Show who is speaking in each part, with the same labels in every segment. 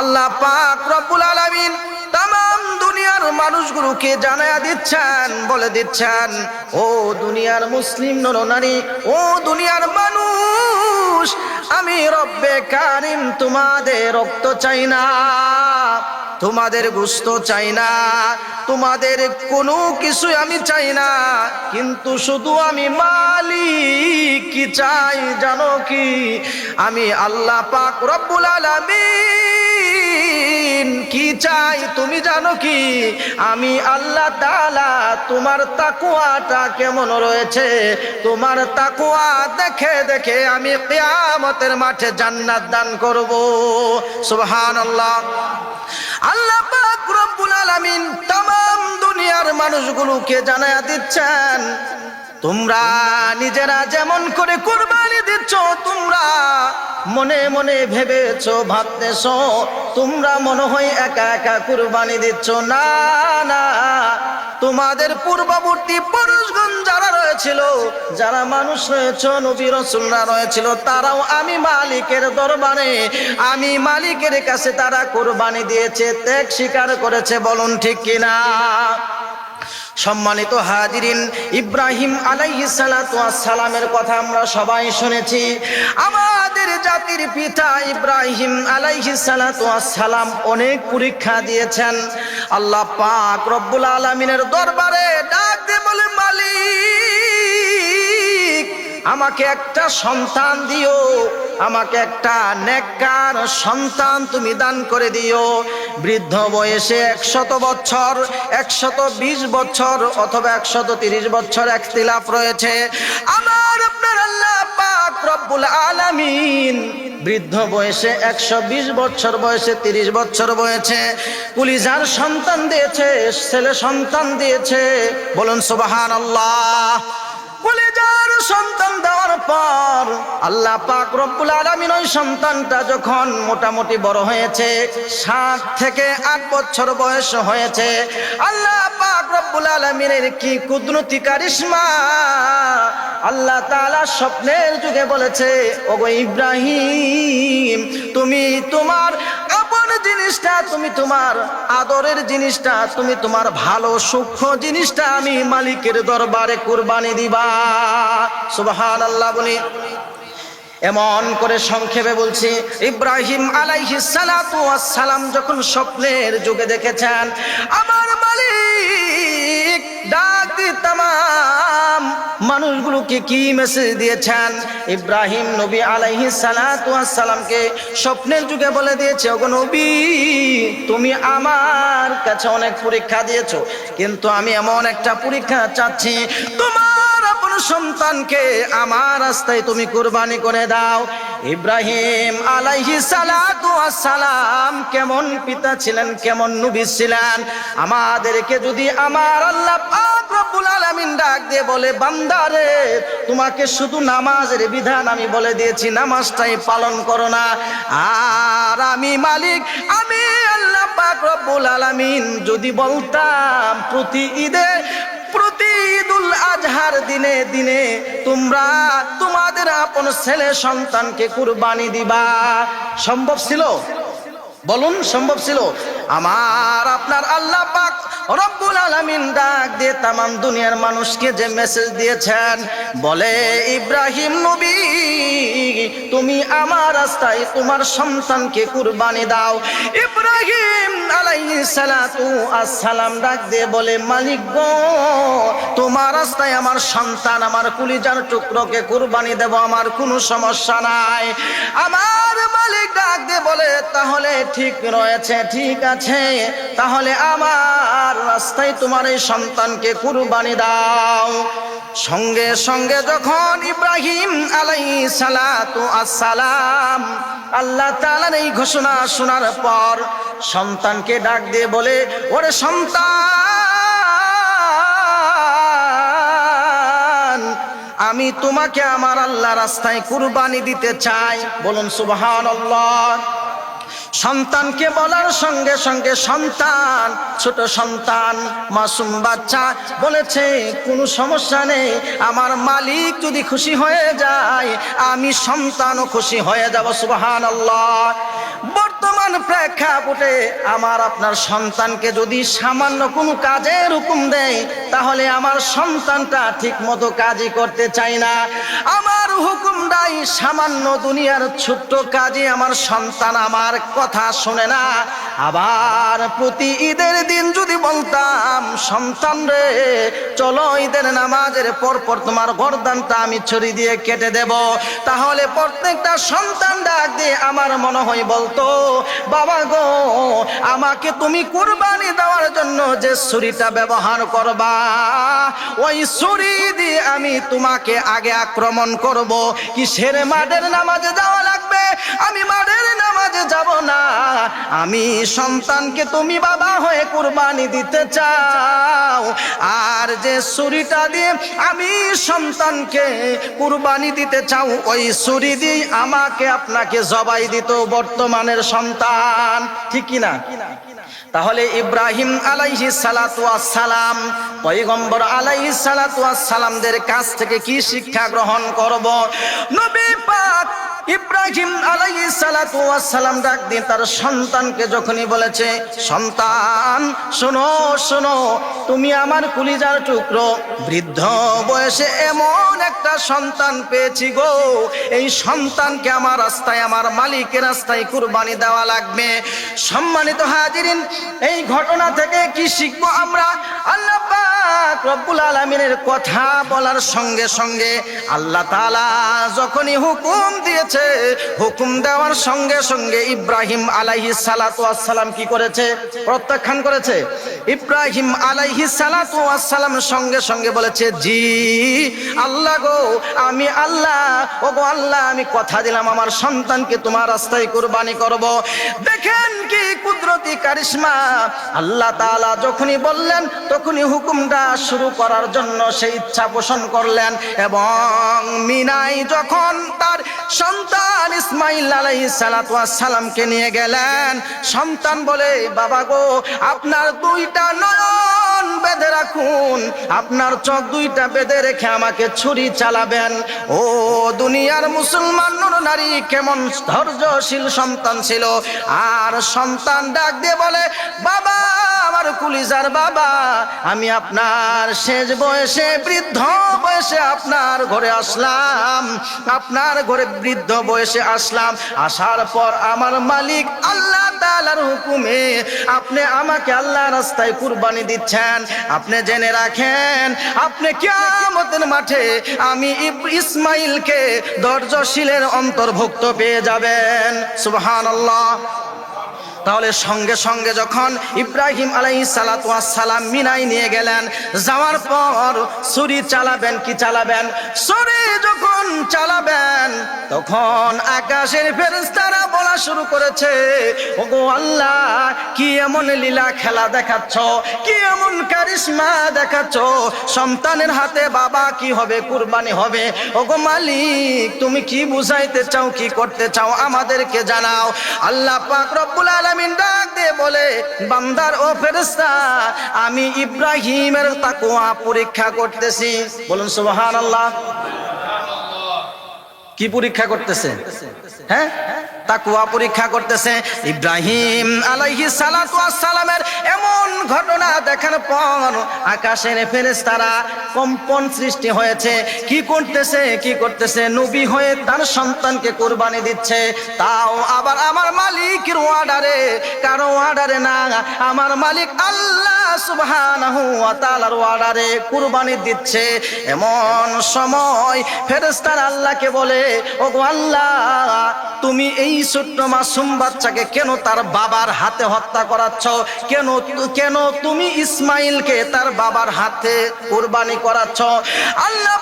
Speaker 1: আল্লাহ পাক রব্বুল আলামিন তাম দুনিয়ার মানুষগুলোকে জানায়া দিচ্ছেন, বলে দিচ্ছেন, ও দুনিয়ার মুসলিম নরনারী, ও দুনিয়ার মানুষ, আমি রব্বে কারিম তোমাদের রক্ত চাই না, তোমাদের গুস্ত চাই না, তোমাদের কোনো কিছু আমি চাই না, কিন্তু শুধু আমি মালিক কি চাই, জানো কি? আমি আল্লাহ পাক রব্বুল আলামিন কি চাই তুমি জানো কি? আমি আল্লাহ তালা তোমার তাকুয়াটা কেমন রয়েছে? তোমার তাকুয়া দেখে দেখে আমি কেয়ামতের মাঠে জান্নাত দান করব। সুহান আল্লাহ আল্লাহ রব্বুল আলামিন তাম দুনিয়ার মানুষগুলোকে জানা দিচ্ছেন, তোমরা নিজেরা যেমন করে কোরবানি দিচ্ছ, তোমরা মনে মনে ভেবেছ, ভাবতেছ, তোমরা মনে হয় একা একা কুরবানি দিচ্ছ। না না, তোমাদের পূর্ববর্তী পুরুষগণ যারা রয়েছিল, যারা মানুষ রয়েছে, নবী রসুলরা রয়েছিল, তারাও আমি মালিকের দরবারে, আমি মালিকের কাছে তারা কোরবানি দিয়েছে, ত্যাগ স্বীকার করেছে, বলুন ঠিক কিনা? সম্মানিত হাজিরিন, ইব্রাহিম আলাইহিস সালামের কথা আমরা সবাই শুনেছি। আমাদের জাতির পিতা ইব্রাহিম সালাম অনেক পরীক্ষা দিয়েছেন। আল্লাহ পাক রব্বুল আলামিনের দরবারে ডাক দিয়ে বলে, মালিক, আমাকে একটা সন্তান দিও, আমাকে একটা নেককার সন্তান তুমি দান করে দিও। বৃদ্ধ বয়সে একশত বছর, একশত বিশ বছর অথবা একশত তিরিশ বছর এক একতিলাফ রয়েছে। আমার আপনার আল্লাহ রব্বুল আলামিন। বৃদ্ধ বয়সে একশো বিশ বছর বয়সে তিরিশ বছর বয়সে যার সন্তান দিয়েছে, ছেলে সন্তান দিয়েছে। বলুন সুবাহান আল্লাহ কলেজার পর আল্লাহ পাক রব্বুল আলামিন ওই সন্তানটা যখন মোটামুটি বড় হয়েছে, সাত থেকে আট বছর বয়স হয়েছে, আল্লাহ পাক রব্বুল আলমিনের কি কুদরতি কারিশমা? আল্লাহ তালা স্বপ্নের যুগে বলেছে, ওগো ইব্রাহিম, তুমি তোমার জিনিসটা তুমি তোমার আদরের জিনিসটা, তুমি তোমার ভালো সূক্ষ্ম জিনিসটা আমি মালিকের দরবারে কুরবানি দিবা। সুবহান আল্লাহ বলি। এমন করে সংক্ষেপে বলছি, ইব্রাহিম আলাইহি সালাতু সালাম যখন স্বপ্নের যুগে দেখেছেন, আমার মালিক ডাক দিয়ে তামাম মানুষগুলোকে কি মেসেজ দিয়েছেন? ইব্রাহিম নবী আলাইহি সালাতু সালামকে স্বপ্নের যুগে বলে দিয়েছে, ওগো নবী, তুমি আমার কাছে অনেক পরীক্ষা দিয়েছ, কিন্তু আমি এমন একটা পরীক্ষা চাচ্ছি। তোমার আপন সন্তানকে আমার রাস্তায় তুমি কুরবানি করে দাও। ইব্রাহিম আলাইহি সালাম কেমন পিতা ছিলেন, কেমন নবী ছিলেন? আমাদেরকে যদি আমার আল্লাহ রব্বুল আলামিন ডাক দিয়ে বলে বান্দারে তোমাকে শুধু নামাজের বিধান আমি বলে দিয়েছি, নামাজটাই পালন করো না। আর আমি মালিক, আমি আল্লাহ পাক রব্বুল আলামিন, যদি বলতাম প্রতি ঈদে, প্রতি ঈদুল আজহার দিনে দিনে তোমরা তোমাদের আপন ছেলে সন্তানকে কুরবানি দিবা। সম্ভব ছিল? বলুন, সম্ভব ছিল? আমার আপনার আল্লাহ পাক রব্বুল আলামিন ডাক দিয়ে তাম দুনিয়ার মানুষকে যে মেসেজ দিয়েছেন, বলে ইব্রাহিম নবী তুমি আমার রাস্তায় তোমার সন্তানকে কুরবানি দাও। ইব্রাহিম আলাইহিস সালাতু ডাক দিয়ে বলে, মালিক গো, তোমার রাস্তায় আমার সন্তান আমার কুলিজার টুকরোকে কুরবানি দেব, আমার কোনো সমস্যা নাই। আমার মালিক ডাক দিয়ে বলে, তাহলে ঠিক রয়েছে, ঠিক আছে। তাহলে আমার রাস্তায় তোমার এই সন্তানকে কুরবানি দাও। সঙ্গে সঙ্গে যখন ইব্রাহিম আলাই সালাতু আসসালাম আল্লাহ তাআলার এই ঘোষণা শোনার পর সন্তানকে ডাক দিয়ে বলে, ওরে সন্তান, আমি তোমাকে আমার আল্লাহ রাস্তায় কুরবানি দিতে চাই। বলুন সুবহান সন্তানকে বলার সঙ্গে সঙ্গে সন্তান, ছোট সন্তান, মাসুম বাচ্চা বলেছে, কোনো সমস্যা নেই, আমার মালিক যদি খুশি হয়ে যায়, আমি সন্তানও খুশি হয়ে যাব সুবহান আল্লাহ প্রেক্ষাপটে আমার আপনার সন্তানকে যদি সামান্য কোনো কাজের হুকুম দেয়, তাহলে আমার সন্তানটা ঠিক মতো কাজই করতে চায় না। আমার হুকুমটাই সামান্য দুনিয়ার ছোট্ট কাজে আমার সন্তান আমার কথা শোনে না। আবার প্রতি ঈদের দিন যদি বলতাম, সন্তান রে, চলো ঈদের নামাজের পর পর তোমার গরদানটা আমি ছড়ি দিয়ে কেটে দেব। তাহলে প্রত্যেকটা সন্তান ডাক দিয়ে আমার মনে হয় বলতো, বাবা গো, আমাকে তুমি কুরবানি দেওয়ার জন্য যে ছুরিটা ব্যবহার করবা, ওই ছুরি দিয়ে আমি তোমাকে আগে আক্রমণ করব। কিসের মাঠের নামাজে যাওয়া লাগবে? আমি মাঠের নামাজে যাব না। আমি সন্তানকে তুমি বাবা হয়ে কুরবানি দিতে চাও। আর যে ছুরিটা দিয়ে আমি সন্তানকে কুরবানি দিতে চাও, ওই ছুরি দিয়ে আমাকে আপনাকে জবাই দিত বর্তমানের সন্তান। ঠিক কিনা? তাহলে ইব্রাহিম আলাইহি সালাম পয়গম্বর আলাইহি সালাতু সালামদের কাছ থেকে কি শিক্ষা গ্রহণ করব? নবী পাক ইব্রাহিম সালাতু সালাম ডাক দিয়ে তার সন্তানকে যখনই বলেছে, সন্তান, শোনো শোনো, তুমি আমার কুলিজার টুকরো, বৃদ্ধ বয়সে এমন একটা সন্তান পেয়েছি গো। এই সন্তানকে আমার রাস্তায়, আমার মালিকের রাস্তায় কুরবানি দেওয়া লাগবে। সম্মানিত হাজিরিন, এই ঘটনা থেকে কি শিখব আমরা? আল্লাহ রব্বুল আলামিনের কথা বলার সঙ্গে সঙ্গে আল্লাহ তাআলা যখনই হুকুম দিয়েছে, হুকুম দেওয়ার সঙ্গে সঙ্গে ইব্রাহিম আলাইহিস সালাতু সালাম কি করেছে? প্রত্যাখ্যান করেছে। ইব্রাহিম সালাম সঙ্গে সঙ্গে বলেছে, জি, আল্লাহ গো, আমি আল্লাহ। ও গো আল্লাহ, আমি কথা দিলাম, আমার সন্তানকে তোমার রাস্তায় কুরবানি করব। দেখেন কি কুদরতি কারিশমা। আল্লাহ তাআলা যখনই বললেন, তখনই হুকুমটা শুরু করার জন্য সেই ইচ্ছা পোষণ করলেন এবং মিনাই যখন তার সন্তান ইসমাইল আলাইহিস সালাতু ওয়াস সালামকে নিয়ে গেলেন, সন্তান বলে, বাবা গো, আপনার দুইটা নয়ন বেঁধে রাখুন, আপনার চোখ দুইটা বেঁধে রেখে আমাকে ছুরি চালাবেন। ও দুনিয়ার মুসলমান নারী, কেমন ধৈর্যশীল সন্তান ছিল। আর সন্তান ডাক দিয়ে বলে, বাবা আমার কুলিজার বাবা, আমি আপনার শেষ বয়সে, বৃদ্ধ বয়সে আপনার ঘরে আসলাম। আপনার ঘরে বৃদ্ধ বয়সে আসলাম। আসার পর আমার মালিক আল্লাহ তাআলার হুকুমে আপনি আমাকে আল্লাহ রাস্তায় কুরবানি দিচ্ছেন। আপনি জেনে রাখেন, আপনি কিয়ামতের মাঠে আমি ইসমাইলকে দর্জশীলের অন্তর্ভুক্ত পেয়ে যাবেন। সুবহানাল্লাহ। তাহলে সঙ্গে সঙ্গে যখন ইব্রাহিম আলাই সালাম মিনাই নিয়ে গেলেন, যাওয়ার পর ছুরি চালাবেন, কি চালাবেন? ছুরি যখন চালাবেন, তখন আকাশের ফেরেশতারা বলা শুরু করেছে, ওগো আল্লাহ, কি এমন লীলা খেলা দেখাচ্ছ? কি এমন কারিশমা দেখাচ্ছ? সন্তানের হাতে বাবা কি হবে? কুরবানি হবে? ওগো মালিক, তুমি কি বুঝাইতে চাও, কি করতে চাও আমাদেরকে জানাও। আল্লাহ পাক রব্বুল আলামিন ডাক দিয়ে বলে, বান্দার ও ফেরেশতা, আমি ইব্রাহিমের তাকওয়া পরীক্ষা করতেছি। বলুন সুবহানাল্লাহ। কি পরীক্ষা করতেছে? হ্যাঁ? তাকুয়া পরীক্ষা করতেছে। ইব্রাহিম আলাইহি সালামের এমন ঘটনা দেখার পর আকাশের ফেরেশতারা কম্পন সৃষ্টি হয়েছে। কি করতেছে কি করতেছে? নবী হয়ে তার সন্তানকে কোরবানি দিচ্ছে। তাও আবার আমার মালিকের অর্ডারে, কারও অর্ডারে না। আমার মালিক আল্লাহ সুবহানাহু ওয়া তাআলার অর্ডারে কুরবানি দিচ্ছে। এমন সময় ফেরেশতার আল্লাহকে বলে, ওগো আল্লাহ, তুমি এই ছোট্ট মাসুম বাচ্চাকে কেন তার বাবার হাতে হত্যা করাচ্ছ? কেন কেন তুমি ইসমাইলকে তার বাবার হাতে কোরবানি করাচ্ছ? আল্লাহ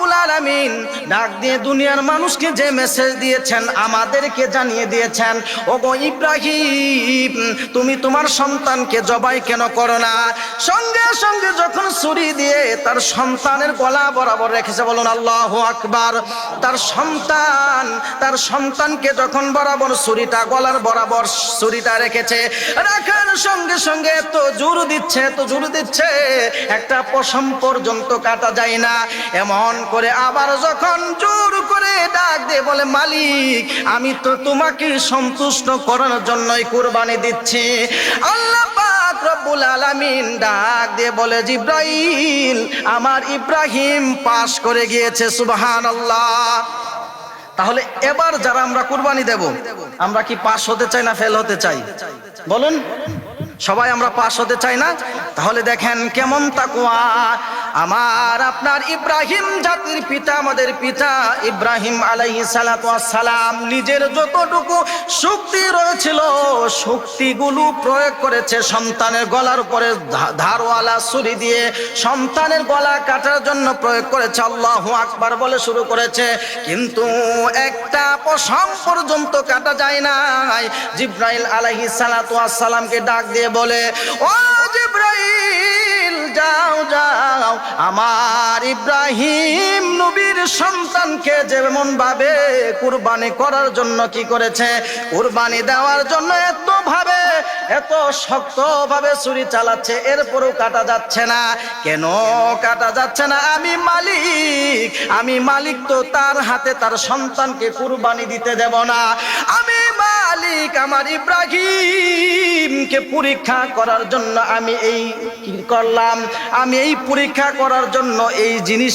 Speaker 1: রব্বুল আলামিন ডাক দিয়ে দুনিয়ার মানুষকে যে মেসেজ দিয়েছেন, আমাদেরকে জানিয়ে দিয়েছেন, ওগো ইব্রাহিম, তুমি তোমার সন্তানকে জবাই কেন করো না? সঙ্গে সঙ্গে যখন ছুরি দিয়ে তার সন্তানের গলা বরাবর রেখেছে, বলুন, আল্লাহ আকবার। তার সন্তান, তার সন্তানকে যখন বরাবর ছুরিটা, গলার বরাবর ছুরিটা রেখেছে, রাখার সঙ্গে সঙ্গে এত জোর দিচ্ছে, এত জোর দিচ্ছে, একটা পশম পর্যন্ত কাটা যায় না। এমন করে আবার যখন জোর করে ডাক দিয়ে বলে, মালিক, আমি তো তোমাকে সন্তুষ্ট করার জন্যই কুরবানি দিচ্ছি। আল্লাহ রব্বুল আলামিন ডাক দিয়ে বলে, জিব্রাইল, আমার ইব্রাহিম পাশ করে গিয়েছে, সুবহানাল্লাহ। তাহলে এবার যারা আমরা কুরবানি দেব, আমরা কি পাশ হতে চাই না ফেল হতে চাই? বলুন। সবাই আমরা পাশ হতে চাই না? তাহলে দেখেন কেমন তাকুয়া আমার আপনার ইব্রাহিম জাতির পিতা, আমাদের পিতা ইব্রাহিম আলাইহি সালাম নিজের যতটুকু শক্তি রয়েছিল, শক্তিগুলো প্রয়োগ করেছে সন্তানের গলার উপরে ধারওয়ালা ছুরি দিয়ে সন্তানের গলা কাটার জন্য প্রয়োগ করেছে, আল্লাহ আকবার বলে শুরু করেছে। কিন্তু একটা পশম পর্যন্ত কাটা যায় নাই। জিব্রাইল আলাইহি সালামকে ডাক দিয়ে বলে, ও জিব্রাইল যাও যাও। আমার ইব্রাহিম নবীর সন্তানকে যেমন ভাবে কুরবানি করার জন্য কি করেছে, কুরবানি দেওয়ার জন্য এত ভাবে এত শক্ত ভাবে ছুরি চালাচ্ছে, এরপরও কাটা যাচ্ছে না। কেন কাটা যাচ্ছে না? আমি মালিক আমি মালিক তো তার হাতে তার সন্তানকে কুরবানি দিতে দেব না। আমি মালিক, আমার ইব্রাহিমকে পরীক্ষা করার জন্য আমি এই করলাম। আমি এই পরীক্ষা করার জন্য এই জিনিস